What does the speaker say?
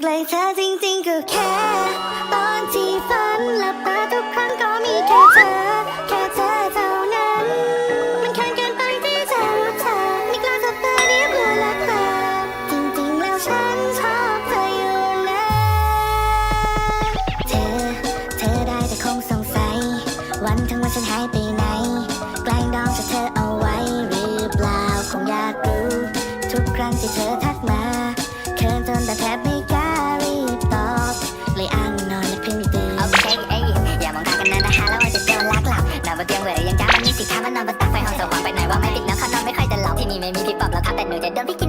ใกลยเธอจริงๆก็แค่ ตอนที่ฝันหลับตาทุกครั้งก็มีแค่เธอ แค่เธอเท่านั้น มันแค่เกินไปที่จะรู้เธอไม่กล้าจะเตือนเพื่อละเธอจริงๆแล้วฉันชอบเธออยู่นะเธอ เธอได้แต่คงสงสัย วันทั้งวันฉันหายไปไหนแกล้งดองจะเธอเอาไว้หรือเปล่าคงอยากรู้ ทุกครั้งที่เธอ วยยังจ้ามันมีสิทธามันนอนบนตักไฟห้องสว่างไปไหนว่าไม่ติดนะขานอนไม่ค่อยจะหลับที่นี่ไม่มีพี่ปอบแล้วครับแต่หนูจะเดินพี่กิน